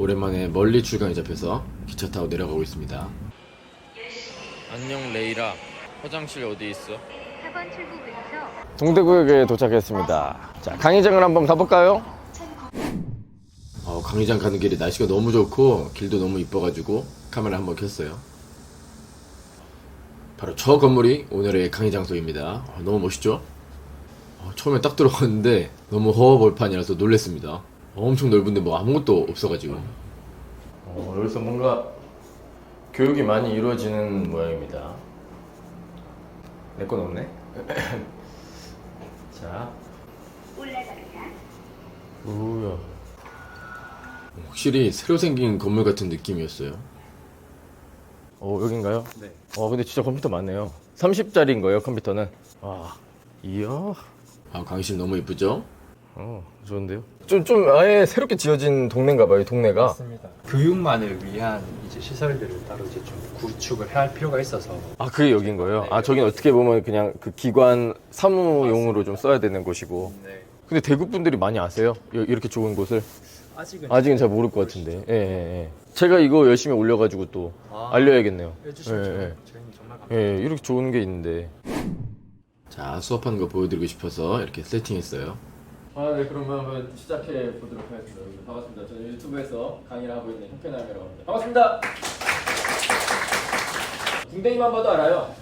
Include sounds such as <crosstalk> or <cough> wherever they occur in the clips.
오랜만에 멀리 출강이 잡혀서 기차 타고 내려가고 있습니다. 안녕 레이라 화장실 어디 있어? 4번 출구 근처 동대구역에 도착했습니다. 자, 강의장을 한번 가볼까요? 어, 강의장 가는 길이 날씨가 너무 좋고 길도 너무 이뻐가지고 카메라 한번 켰어요. 바로 저 건물이 오늘의 강의 장소입니다. 어, 너무 멋있죠? 어, 처음에 딱 들어갔는데 너무 허허벌판이라서 놀랬습니다. 엄청 넓은데 뭐 아무것도 없어가지고. 어, 여기서 뭔가 교육이 많이 이루어지는 모양입니다. 내 건 없네. <clears throat> 자, 올라갑니다. 뭐야. 확실히 새로 생긴 건물 같은 느낌이었어요. 어, 여긴가요? 네. 어, 근데 진짜 컴퓨터 많네요. 30짜리인 거예요, 컴퓨터는. 와, 이야. 아, 강의실 너무 이쁘죠? 어, 좋은데요? 좀, 좀 아예 새롭게 지어진 동네인가 봐요, 동네가. 맞습니다. 교육만을 위한 이제 시설들을 따로 이제 좀 구축을 해야 할 필요가 있어서 아, 그게 여긴 거예요? 아, 저긴 어떻게 보면 그냥 그 기관 사무용으로 좀 써야 되는 곳이고. 네. 근데 대구 분들이 많이 아세요? 여- 이렇게 좋은 곳을? 아직은 아직은 잘 모를 것 같은데. 예, 예, 예. 제가 이거 열심히 올려가지고 또 아. 알려야겠네요. 해주시면 예, 저희- 예. 저희는 정말 감사합니다. 예, 이렇게 좋은 게 있는데. 자, 수업하는 거 보여드리고 싶어서 이렇게 세팅했어요. 아, 네, 그러면 한번 시작해 보도록 하겠습니다. 여러분, 반갑습니다. 저는 유튜브에서 강의를 하고 있는 현편남이라고 합니다. 반갑습니다. 궁뎅이만 봐도 알아요.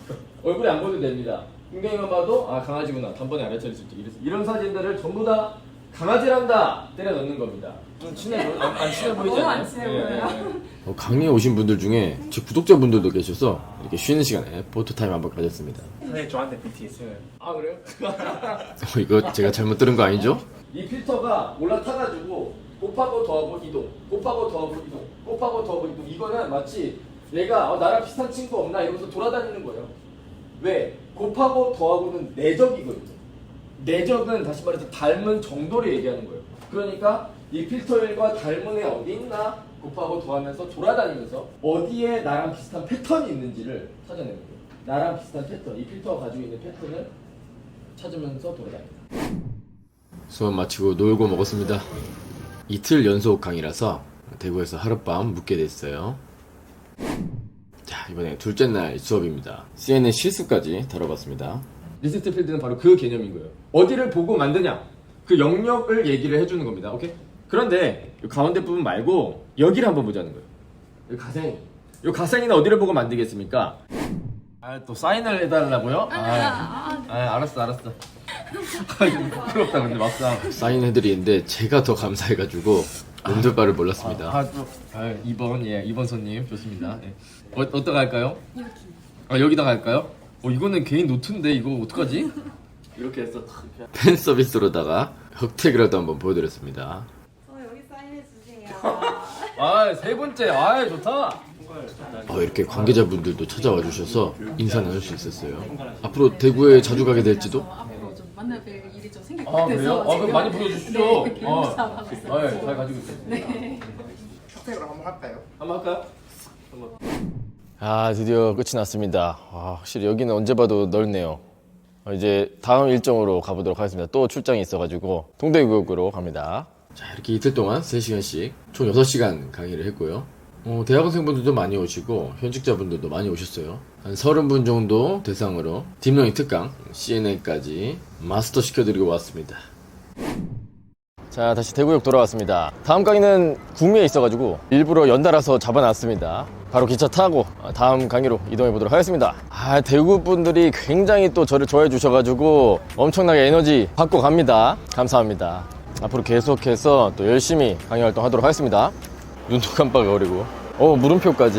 얼굴이 안 보여도 됩니다. 궁뎅이만 봐도 아 강아지구나. 단번에 알아챌 수 있죠. 이런 사진들을 전부 다 강아지란다 때려 넣는 겁니다. 좀 친해 보이 안, 안 친해 보이지 않아요? 안 친해 보여요. 어, 강의에 오신 분들 중에 제 구독자분들도 계셔서 이렇게 쉬는 시간에 포토 타임 한번 가졌습니다. 선생님 저한테 BTS는 아 그래요? <laughs> 어, 이거 제가 잘못 들은 거 아니죠? 이 필터가 올라타가지고 곱하고 더하고 이동, 곱하고 더하고 이동, 곱하고 더하고 이동. 이거는 마치 얘가 어, 나랑 비슷한 친구 없나 이러면서 돌아다니는 거예요. 왜? 곱하고 더하고는 내적이거든요. 내적은 다시 말해서 닮은 정도를 얘기하는 거예요. 그러니까 이 필터일과 닮은 애 어디 있나 곱하고 더하면서 돌아다니면서 어디에 나랑 비슷한 패턴이 있는지를 찾아내는 거예요. 나랑 비슷한 패턴, 이 필터가 가지고 있는 패턴을 찾으면서 돌아다닙니다. 수업 마치고 놀고 먹었습니다. 이틀 연속 강의라서 대구에서 하룻밤 묵게 됐어요. 자, 이번에 둘째 날 수업입니다. CNN 실습까지 다뤄봤습니다. 리스트 필드는 바로 그 개념인 거예요. 어디를 보고 만드냐? 그 영역을 얘기를 해주는 겁니다. 오케이? 그런데 이 가운데 부분 말고 여기를 한번 보자는 거예요. 이 가생. 이 가생이는 어디를 보고 만들겠습니까? 아, 또 사인을 해달라고요? 아, 아, 알았어, 알았어. <laughs> 부끄럽다, 근데 막상. 사인해드리는데 제가 더 감사해가지고 놈들 바를 몰랐습니다. 아, 또, 아, 2번, 예, 2번 손님, 좋습니다. 예. 어, 어디다 갈까요? 여기. 아, 여기다 갈까요? 어, 이거는 개인 노트인데, 이거 어떡하지? 이렇게 해서 탁 이렇게. 팬 서비스로다가 흑택이라도 한번 보여드렸습니다. 어, 여기 사인해 주세요. <laughs> 아, 세 번째, 아, 좋다. 어, 이렇게 관계자분들도 찾아와 주셔서 인사 나눌 수 있었어요. 앞으로 대구에 자주 가게 될지도? 앞으로 좀 만나 뵐 일이 좀 생길 것 아, 같아서 그래요? 아, 그럼 지금 많이 보여주시죠. 네, 어. 있어요. 아, 예, 잘 가지고 있어요. 네. 혜택을 한번 할까요? 한번 할까요? 아 드디어 끝이 났습니다. 아, 확실히 여기는 언제 봐도 넓네요. 어, 이제 다음 일정으로 가보도록 하겠습니다. 또 출장이 있어가지고 동대구역으로 갑니다. 자 이렇게 이틀 동안 3시간씩 총 6시간 강의를 했고요. 어, 대학원생분들도 많이 오시고 현직자분들도 많이 오셨어요. 한 30분 정도 대상으로 딥러닝 특강 CNA까지 마스터 시켜드리고 왔습니다. 자 다시 대구역 돌아왔습니다 다음 강의는 구미에 있어가지고 일부러 연달아서 잡아놨습니다 바로 기차 타고 다음 강의로 이동해 보도록 하겠습니다. 아 대구 분들이 굉장히 또 저를 좋아해 주셔가지고 엄청나게 에너지 받고 갑니다. 감사합니다. 앞으로 계속해서 또 열심히 강의 활동 하도록 하겠습니다. 눈도 깜빡거리고. 어 물음표까지